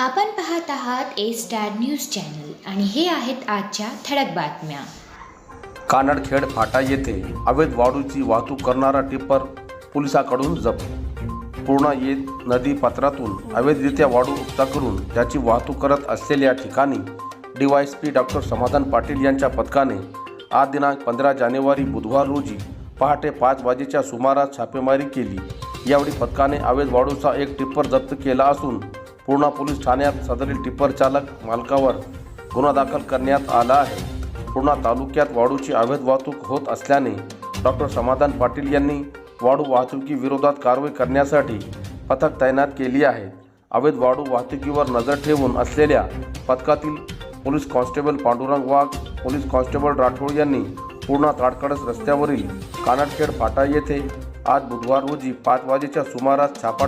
आपण पाहत आहात ए स्टार न्यूज चॅनल आणि हे आहेत आजच्या ठळक बातम्या. कानडखेड फाटा येथे अवैध वाळूची वाहतूक करणारा टिप्पर पोलिसाकडून जप्त. पूर्णा येत नदी पात्रातून अवैधरित्या वाळू उपसा करून त्याची वाहतूक करत असलेल्या ठिकाणी डीवायएसपी डॉक्टर समाधान पाटील यांच्या पथकाने आज दिनांक पंधरा जानेवारी बुधवार रोजी पहाटे पाच वाजेच्या सुमारास छापेमारी केली. यावेळी पथकाने अवैध वाळूचा एक टिप्पर जप्त केला असून पूर्णा पोलीस ठाण्यात सदरील टिप्पर चालक मालकावर गुन्हा दाखल करण्यात आला आहे. पूर्णा तालुक्यात वाळूची अवैध वाहतूक होत असल्याने डॉक्टर समाधान पाटील यांनी वाळू वाहतुकीविरोधात कारवाई करण्यासाठी पथक तैनात केली आहे. अवैध वाळू वाहतुकीवर नजर ठेवून असलेल्या पथकातील police constable Pandurang Wagh police constable Rathod यांनी पूर्णा ताडकळस रस्त्यावरील कानाटखेड फाटा येथे आज बुधवार रोजी पाच वाजेच्या सुमारास छापा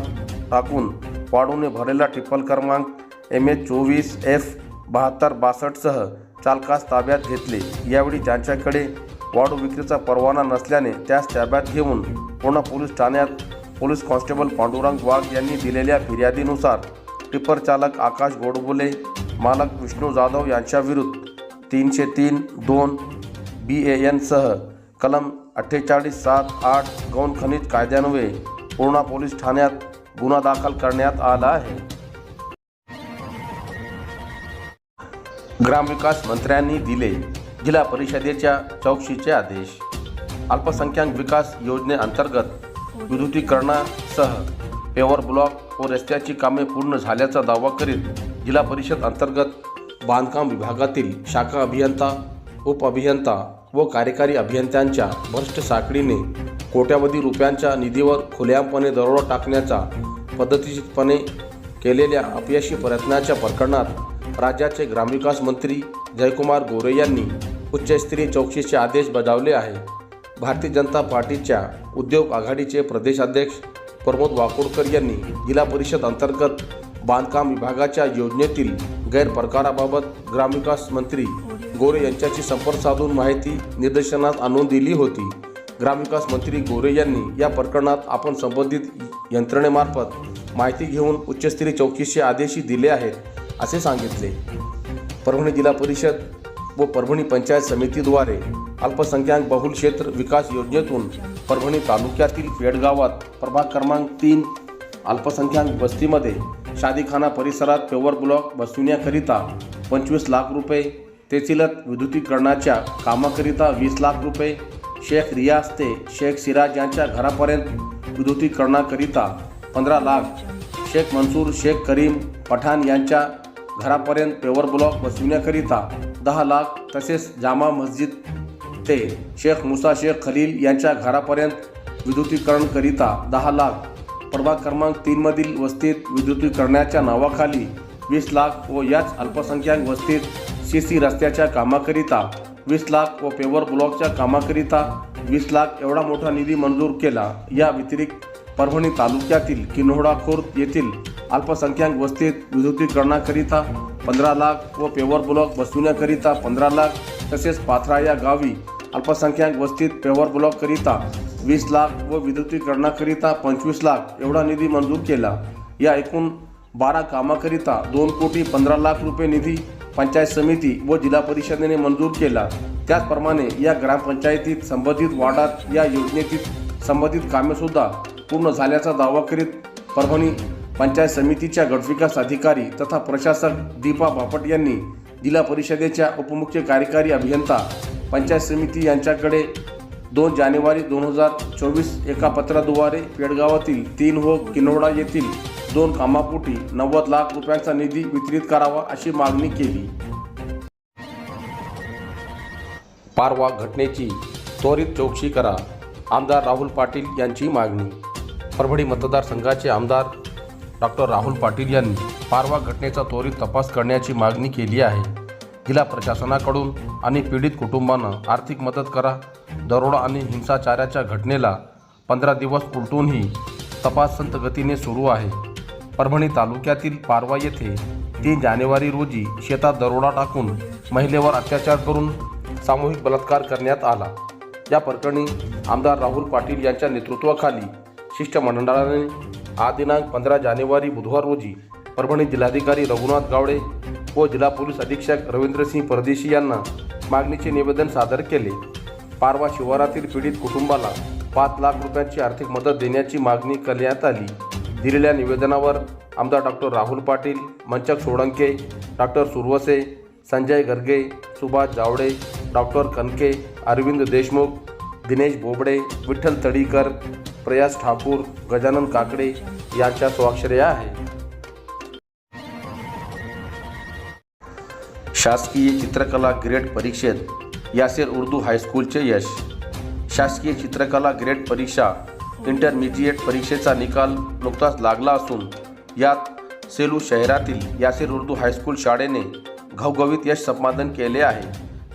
टाकून वाळूने भरलेला ट्रिपल क्रमांक एम एच चोवीस एफ बहात्तर बासष्टसह चालकास ताब्यात घेतले. यावेळी ज्यांच्याकडे वाढू विक्रीचा परवाना नसल्याने त्यास ताब्यात घेऊन पूर्णा पोलीस ठाण्यात पोलीस कॉन्स्टेबल पांडुरंग वाघ यांनी दिलेल्या फिर्यादीनुसार टिपर चालक आकाश गोडबोले मालक विष्णू जाधव यांच्याविरुद्ध तीनशे तीन दोन बी ए एनसह कलम अठ्ठेचाळीस सात आठ गौण खनिज कायद्यान्वये पूर्णा पोलीस ठाण्यात गुन्हा दाखल करण्यात आला आहे. ग्रामविकास मंत्र्यांनी दिले जिल्हा परिषदेच्या चौकशीचे आदेश. अल्पसंख्याक विकास योजनेअंतर्गत विद्युतीकरणासह पेवर ब्लॉक व रस्त्याची कामे पूर्ण झाल्याचा दावा करीत जिल्हा परिषद अंतर्गत बांधकाम विभागातील शाखा अभियंता उपअभियंता व कार्यकारी अभियंत्यांच्या भ्रष्ट साखळीने कोट्यावधी रुपयांच्या निधीवर खुलेआमपणे दरोडा टाकण्याचा पद्धतीपणे केलेल्या अपयशी प्रयत्नाच्या प्रकरणात राज्याचे ग्रामविकास मंत्री जयकुमार गोरे यांनी उच्चस्तरीय चौकशीचे आदेश बजावले आहे भारतीय जनता पार्टीच्या उद्योग आघाडीचे प्रदेशाध्यक्ष प्रमोद वाकोडकर यांनी जिल्हा परिषद अंतर्गत बांधकाम विभागाच्या योजनेतील गैरप्रकाराबाबत ग्रामविकास मंत्री गोरे यांच्याशी संपर्क साधून माहिती निदर्शनास आणून दिली होती. ग्रामविकास मंत्री गोरे यांनी या प्रकरणात आपण संबंधित यंत्रणेमार्फत माहिती घेऊन उच्चस्तरीय चौकशीचे आदेशही दिले आहेत असे सांगितले. परभणी जिल्हा परिषद व परभणी पंचायत समितीद्वारे अल्पसंख्याक बहुल क्षेत्र विकास योजनेतून परभणी तालुक्यातील पेडगावात प्रभाग क्रमांक तीन अल्पसंख्याक वस्तीमध्ये शादीखाना परिसरात पेवर ब्लॉक बसविण्याकरिता पंचवीस लाख रुपये तेथीलच विद्युतीकरणाच्या कामाकरिता वीस लाख रुपये शेख रियाज ते शेख सिराज यांच्या घरापर्यंत विद्युतीकरणाकरिता पंधरा लाख. शेख मंसूर शेख करीम पठाण यांच्या घरापर्यंत पेवर ब्लॉक बसविण्याकरिता दहा लाख तसेच जामा मस्जिद ते शेख मुसा शेख खलील यांच्या घरापर्यंत विद्युतीकरणकरिता दहा लाख. प्रभाग क्रमांक तीनमधील वस्तीत विद्युतीकरणाच्या नावाखाली वीस लाख व याच अल्पसंख्याक वस्तीत सी सी रस्त्याच्या कामाकरिता वीस लाख व पेवर ब्लॉकच्या कामाकरिता वीस लाख एवढा मोठा निधी मंजूर केला. या व्यतिरिक्त परभणी तालुक्यातील किन्होडा खुर्द येथील अल्पसंख्याक वस्तीत विद्युतीकरणाकरिता पंधरा लाख व पेवर ब्लॉक बसविण्याकरिता पंधरा लाख तसेच पाथरा या गावी अल्पसंख्याक वस्तीत पेवर ब्लॉककरिता वीस लाख व विद्युतीकरणाकरिता पंचवीस लाख एवढा निधी मंजूर केला. या एकूण बारा कामाकरिता दोन कोटी पंधरा लाख रुपये निधी पंचायत समिती व जिल्हा परिषदेने मंजूर केला. त्याचप्रमाणे या ग्रामपंचायतीत संबंधित वार्डात या योजनेतील संबंधित कामेसुद्धा पूर्ण झाल्याचा दावा करीत परभणी पंचायत समितीच्या गटविकास अधिकारी तथा प्रशासक दीपा बापट यांनी जिल्हा परिषदेच्या उपमुख्य कार्यकारी अभियंता पंचायत समिती यांच्याकडे दोन जानेवारी दोन हजार चोवीस एका पत्राद्वारे पेडगावातील तीन व किनोडा येथील दोन कामापोटी नव्वद लाख रुपयांचा निधी वितरित करावा अशी मागणी केली. पारवा घटनेची त्वरित चौकशी करा आमदार राहुल पाटील यांची मागणी. परभणी मतदारसंघाचे आमदार डॉक्टर राहुल पाटील यांनी पारवा घटनेचा त्वरित तपास करण्याची मागणी केली आहे. जिल्हा प्रशासनाकडून आणि पीडित कुटुंबांना आर्थिक मदत करा. दरोडा आणि हिंसाचाराच्या घटनेला पंधरा दिवस उलटूनही तपास संत गतीने सुरू आहे. परभणी तालुक्यातील पारवा येथे तीन जानेवारी रोजी शेतात दरोडा टाकून महिलेवर अत्याचार करून सामूहिक बलात्कार करण्यात आला. या प्रकरणी आमदार राहुल पाटील यांच्या नेतृत्वाखाली शिष्टमंडळाने आज दिनांक पंधरा जानेवारी बुधवार रोजी परभणी जिल्हाधिकारी रघुनाथ गावडे व जिल्हा पोलीस अधीक्षक रवींद्रसिंह परदेशी यांना मागणीचे निवेदन सादर केले. पारवा शिवारातील पीडित कुटुंबाला पाच लाख रुपयांची आर्थिक मदत देण्याची मागणी करण्यात आली. दिलेल्या निवेदनावर आमदार doctor Rahul Patil Manchak Solanke doctor Suravase Sanjay Garge Subhash Jawade doctor Kanake Arvind Deshmukh Dinesh Bobde Vitthal Tadikar Prayas Thakur Gajanan Kakade यांच्या स्वाक्षर्या आहे. शासकीय चित्रकला ग्रेड परीक्षेत यासेर उर्दू हायस्कूलचे यश. शासकीय चित्रकला ग्रेड परीक्षा इंटरमिजिएट परीक्षेचा निकाल नुकताच लागला असून यात सेलू शहरातील यासेर उर्दू हायस्कूल शाळेने घवघवीत यश संपादन केले आहे.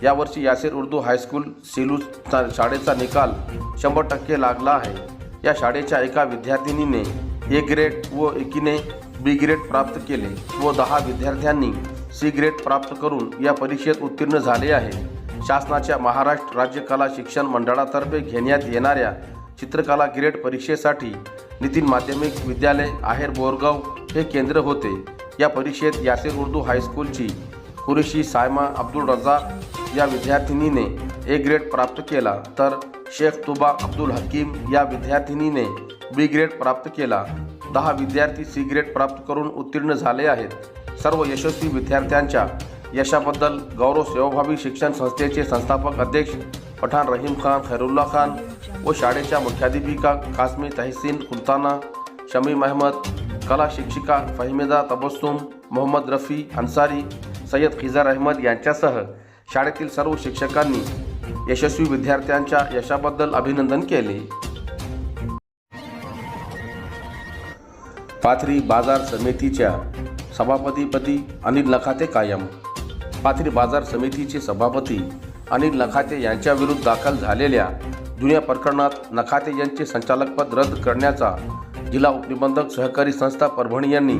यावर्षी यासेर उर्दू हायस्कूल सेलू शाळेचा निकाल शंभर टक्के लागला आहे. या शाळेच्या एका विद्यार्थिनीने ए ग्रेड व एकीने बी ग्रेड प्राप्त केले व दहा विद्यार्थ्यांनी सी ग्रेड प्राप्त करून या परीक्षेत उत्तीर्ण झाले आहे. शासनाच्या महाराष्ट्र राज्य कला शिक्षण मंडळातर्फे घेण्यात येणाऱ्या चित्रकला ग्रेड परीक्षेसाठी नितीन माध्यमिक विद्यालय आहेर बोरगाव हे केंद्र होते. या परीक्षेत यासिर उर्दू हायस्कूलची कुरेशी सायमा अब्दुल रजा या विद्यार्थिनीने ए ग्रेड प्राप्त केला. तर शेख तुबा अब्दुल हकीम या विद्यार्थिनीने बी ग्रेड प्राप्त केला. दहा विद्यार्थी सी ग्रेड प्राप्त करून उत्तीर्ण झाले आहेत. सर्व यशस्वी विद्यार्थ्यांच्या यशाबद्दल गौरव सेवाभावी शिक्षण संस्थेचे संस्थापक अध्यक्ष पठाण रहीम खान खैरुल्ला खान व शाळेच्या मुख्याध्यापिका कासमी तहसीन कुलताना शमीम अहमद कला शिक्षिका फहिमेदा तबस्सुम मोहम्मद रफी अन्सारी सय्यद खिजार अहमद यांच्यासह शाळेतील सर्व शिक्षकांनी यशस्वी विद्यार्थ्यांच्या यशाबद्दल अभिनंदन केले. पाथरी बाजार समितीच्या सभापतीपदी अनिल नखाते कायम. पाथरी बाजार समितीचे सभापती अनिल नखाते यांच्याविरुद्ध दाखल झालेल्या जुन्या प्रकरणात नखाते यांचे संचालकपद रद्द करण्याचा जिल्हा उपनिबंधक सहकारी संस्था परभणी यांनी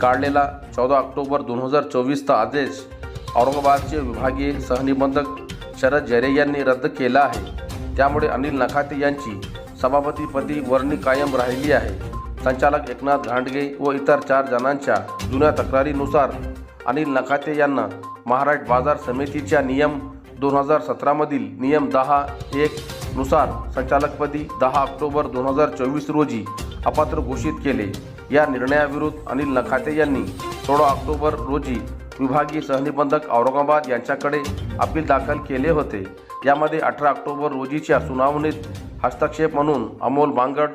काढलेला चौदा ऑक्टोबर दोन हजार चोवीसचा आदेश औरंगाबादचे विभागीय सहनिबंधक शरद जरे यांनी रद्द केला आहे. त्यामुळे अनिल नखाते यांची सभापतीपदी वर्णी कायम राहिली आहे. संचालक एकनाथ घांडगे व इतर चार जणांच्या जुन्या तक्रारीनुसार अनिल नखाते यांना महाराष्ट्र बाजार समितीच्या नियम दोन हजार सतरामधील नियम दहा एक नुसार संचालकपदी दहा ऑक्टोबर दोन हजार चोवीस रोजी अपात्र घोषित केले. या निर्णयाविरुद्ध अनिल नखाते यांनी सोळा ऑक्टोबर रोजी विभागीय सहनिबंधक औरंगाबाद यांच्याकडे अपील दाखल केले होते. यामध्ये अठरा ऑक्टोबर रोजीच्या सुनावणीत हस्तक्षेप म्हणून अमोल बांगड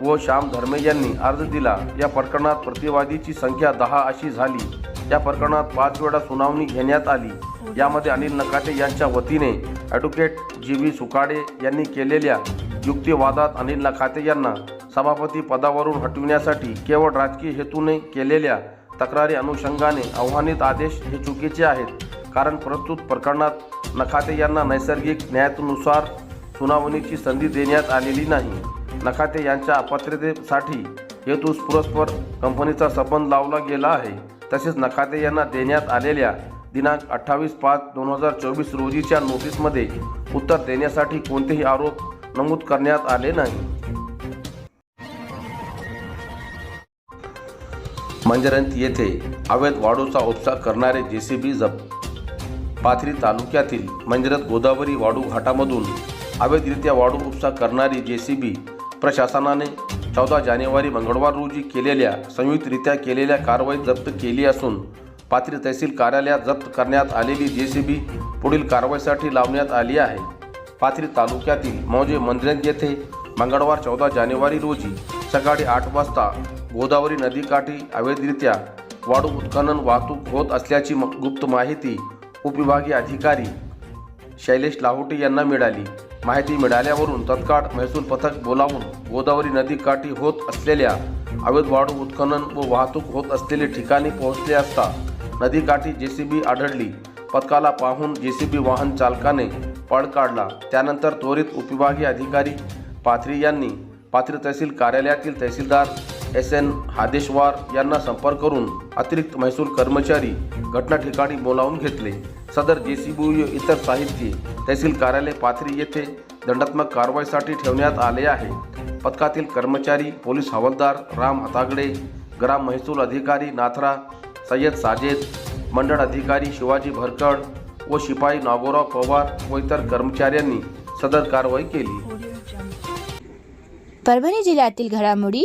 व श्याम धर्मे यांनी अर्ज दिला. या प्रकरणात प्रतिवादीची संख्या दहा अशी झाली. या प्रकरणात पाच वेळा सुनावणी घेण्यात आली. यामध्ये अनिल नकाटे यांच्या वतीने ॲडव्होकेट जी व्ही सुकाडे यांनी केलेल्या युक्तिवादात अनिल नखाते यांना सभापती पदावरून हटविण्यासाठी केवळ राजकीय हेतूने केलेल्या तक्रारी अनुषंगाने आव्हानित आदेश हे चुकीचे आहेत. कारण प्रस्तुत प्रकरणात नखाते यांना नैसर्गिक न्यायानुसार सुनावणीची संधी देण्यात आलेली नाही. नखाते यांच्या अपात्रतेसाठी हेतुस्पुरस्पर कंपनीचा संबंध लावला गेला आहे. तसेच नखाते यांना देण्यात आलेल्या दिनांक अठ्ठावीस पाच दोन हजार चोवीस रोजीच्या नोटीसमध्ये उत्तर देण्यासाठी कोणतेही आरोप नमूद करण्यात आले नाही. मंजरंत येथे अवैध वाडूचा उपसा करणारे जे सी बी जप्त पाथरी तालुक्यातील मंजरत गोदावरी वाडू घाटामधून अवैधरित्या वाडू उपसा करणारी जे सी बी प्रशासनाने चौदा जानेवारी मंगळवार रोजी केलेल्या संयुक्तरित्या केलेल्या कारवाईत जप्त केली असून पाथरी तहसील कार्यालयात जप्त करण्यात आलेली जे सी बी पुढील कारवाईसाठी लावण्यात आली आहे. पाथरी तालुक्यातील मौजे मंदिरंत येथे मंगळवार चौदा जानेवारी रोजी सकाळी आठ वाजता गोदावरी नदीकाठी अवैधरित्या वाळू उत्खनन वाहतूक होत असल्याची गुप्त माहिती उपविभागीय अधिकारी शैलेश लाहोटी यांना मिळाली. माहिती मिळाल्यावरून तत्काळ महसूल पथक बोलावून गोदावरी नदीकाठी होत असलेल्या अवैध वाळू उत्खनन व वाहतूक होत असलेले ठिकाणी पोहोचले असता नदीकाठी जेसीबी आढळली. पथकाला पाहून जेसीबी वाहन चालकाने पळ काढला. त्यानंतर त्वरित उपविभागीय अधिकारी पाथरी यांनी पाथरी तहसील कार्यालयातील तहसीलदार एस एन हादेशवार यांना संपर्क करून अतिरिक्त महसूल कर्मचारी घटना ठिकाणी बोलावून घेतले. सदर जे सी बी इतर साहित्य तहसील कार्यालय पाथरी येथे दंडात्मक कारवाईसाठी ठेवण्यात आले आहे. पथकातील कर्मचारी पोलीस हवालदार राम हातागडे ग्राम महसूल अधिकारी नाथरा सय्यद साजेद मंडळ अधिकारी शिवाजी भरकड व शिपाई नागोराव पवार व इतर कर्मचाऱ्यांनी सदर कारवाई केली. परभणी जिल्ह्यातील घडामोडी